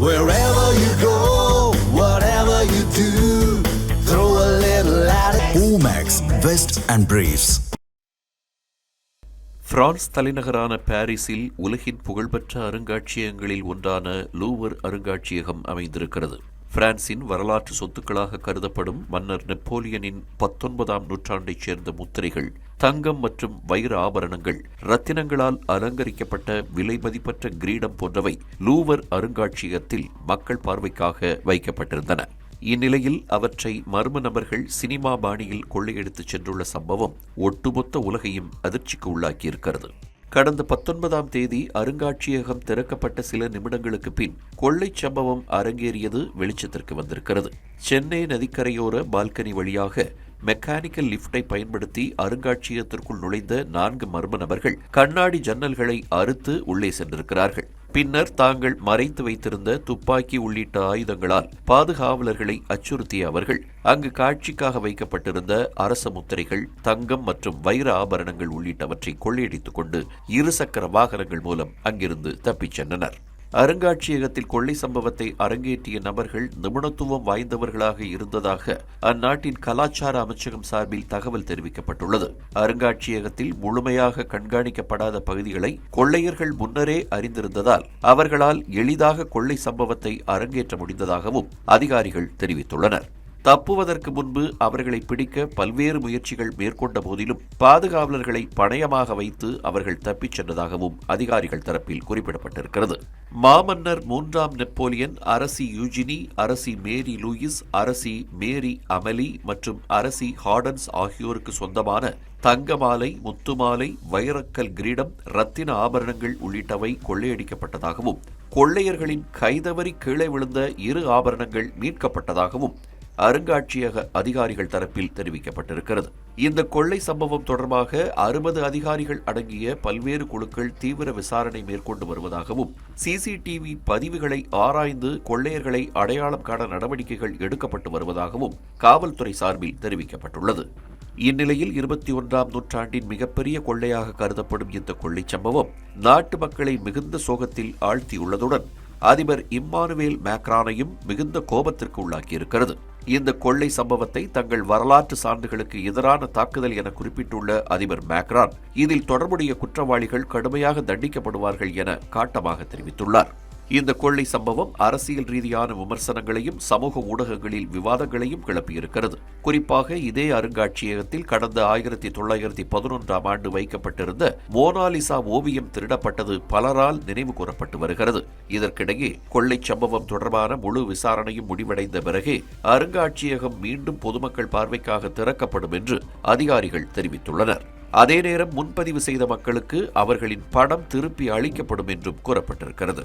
Wherever you go, whatever you do, throw a little at it. Omax, Vest and Briefs. France தலைநகரான பாரிஸில் உலகின் புகழ்பெற்ற அருங்காட்சியகங்களில் ஒன்றான Louvre அருங்காட்சியகம் அமைந்திருக்கிறது பிரான்சின் வரலாற்று சொத்துக்களாக கருதப்படும் மன்னர் நெப்போலியனின் பத்தொன்பதாம் நூற்றாண்டைச் சேர்ந்த முத்திரைகள் தங்கம் மற்றும் வைர ஆபரணங்கள் ரத்தினங்களால் அலங்கரிக்கப்பட்ட விலை மதிப்பற்ற கிரீடம் போன்றவை லூவர் அருங்காட்சியகத்தில் மக்கள் பார்வைக்காக வைக்கப்பட்டிருந்தன. இந்நிலையில் அவற்றை மர்ம நபர்கள் சினிமா பாணியில் கொள்ளையடித்துச் சென்றுள்ள சம்பவம் ஒட்டுமொத்த உலகையும் அதிர்ச்சிக்கு உள்ளாக்கியிருக்கிறது. கடந்த பத்தொன்பதாம் தேதி அருங்காட்சியகம் திறக்கப்பட்ட சில நிமிடங்களுக்கு பின் கொள்ளைச் சம்பவம் அரங்கேறியது வெளிச்சத்திற்கு வந்திருக்கிறது. சென்னை நதிக்கரையோர பால்கனி வழியாக மெக்கானிக்கல் லிப்டை பயன்படுத்தி அருங்காட்சியகத்திற்குள் நுழைந்த நான்கு மர்ம நபர்கள் கண்ணாடி ஜன்னல்களை அறுத்து உள்ளே சென்றிருக்கிறார்கள். பின்னர் தாங்கள் மறைத்து வைத்திருந்த துப்பாக்கி உள்ளிட்ட ஆயுதங்களால் பாதுகாவலர்களை அச்சுறுத்திய அவர்கள் அங்கு காட்சிக்காக வைக்கப்பட்டிருந்த அரச முத்திரைகள் தங்கம் மற்றும் வைர ஆபரணங்கள் உள்ளிட்டவற்றை கொள்ளையடித்துக் கொண்டு இருசக்கர வாகனங்கள் மூலம் அங்கிருந்து தப்பிச் சென்றனர். அருங்காட்சியகத்தில் கொள்ளை சம்பவத்தை அரங்கேற்றிய நபர்கள் நிபுணத்துவம் வாய்ந்தவர்களாக இருந்ததாக அந்நாட்டின் கலாச்சார அமைச்சகம் சார்பில் தகவல் தெரிவிக்கப்பட்டுள்ளது. அருங்காட்சியகத்தில் முழுமையாக கண்காணிக்கப்படாத பகுதிகளை கொள்ளையர்கள் முன்னரே அறிந்திருந்ததால் அவர்களால் எளிதாக கொள்ளை சம்பவத்தை அரங்கேற்ற முடிந்ததாகவும் அதிகாரிகள் தெரிவித்துள்ளனர். தப்புவதற்கு முன்பு அவர்களை பிடிக்க பல்வேறு முயற்சிகள் மேற்கொண்ட போதிலும் பாதுகாவலர்களை பணயமாக வைத்து அவர்கள் தப்பிச் சென்றதாகவும் அதிகாரிகள் தரப்பில் குறிப்பிடப்பட்டிருக்கிறது. மாமன்னர் மூன்றாம் நெப்போலியன் அரசி யூஜினி அரசி மேரி லூயிஸ் அரசி மேரி அமலி மற்றும் அரசி ஹார்டன்ஸ் ஆகியோருக்கு சொந்தமான தங்கமாலை முத்துமாலை வைரக்கல் கிரீடம் ரத்தின ஆபரணங்கள் உள்ளிட்டவை கொள்ளையடிக்கப்பட்டதாகவும் கொள்ளையர்களின் கைதவறி கீழே விழுந்த இரு ஆபரணங்கள் மீட்கப்பட்டதாகவும் அருங்காட்சியக அதிகாரிகள் தரப்பில் தெரிவிக்கப்பட்டிருக்கிறது. இந்த கொள்ளை சம்பவம் தொடர்பாக அறுபது அதிகாரிகள் அடங்கிய பல்வேறு குழுக்கள் தீவிர விசாரணை மேற்கொண்டு வருவதாகவும் சிசிடிவி பதிவுகளை ஆராய்ந்து கொள்ளையர்களை அடையாளம் காண நடவடிக்கைகள் எடுக்கப்பட்டு வருவதாகவும் காவல்துறை சார்பில் தெரிவிக்கப்பட்டுள்ளது. இந்நிலையில் இருபத்தி ஒன்றாம் நூற்றாண்டின் மிகப்பெரிய கொள்ளையாக கருதப்படும் இந்த கொள்ளைச் சம்பவம் நாட்டு மக்களை மிகுந்த சோகத்தில் ஆழ்த்தியுள்ளதுடன் அதிபர் இம்மானுவேல் மேக்ரானையும் மிகுந்த கோபத்திற்கு உள்ளாக்கியிருக்கிறது. இந்த கொள்ளை சம்பவத்தை தங்கள் வரலாற்று சான்றுகளுக்கு எதிரான தாக்குதல் என குறிப்பிட்டுள்ள அதிபர் மேக்ரான் இதில் தொடர்புடைய குற்றவாளிகள் கடுமையாக தண்டிக்கப்படுவார்கள் என காட்டமாக தெரிவித்துள்ளார். இந்த கொள்ளை சம்பவம் அரசியல் ரீதியான விமர்சனங்களையும் சமூக ஊடகங்களில் விவாதங்களையும் கிளப்பியிருக்கிறது. குறிப்பாக இதே அருங்காட்சியகத்தில் கடந்த ஆயிரத்தி தொள்ளாயிரத்தி பதினொன்றாம் ஆண்டு வைக்கப்பட்டிருந்த மோனாலிசா ஓவியம் திருடப்பட்டது பலரால் நினைவு கூறப்பட்டு வருகிறது. இதற்கிடையே கொள்ளை சம்பவம் தொடர்பான முழு விசாரணையும் முடிவடைந்த பிறகே அருங்காட்சியகம் மீண்டும் பொதுமக்கள் பார்வைக்காக திறக்கப்படும் என்று அதிகாரிகள் தெரிவித்துள்ளனர். அதே நேரம் முன்பதிவு செய்த மக்களுக்கு அவர்களின் பணம் திருப்பி அளிக்கப்படும் என்றும் கூறப்பட்டிருக்கிறது.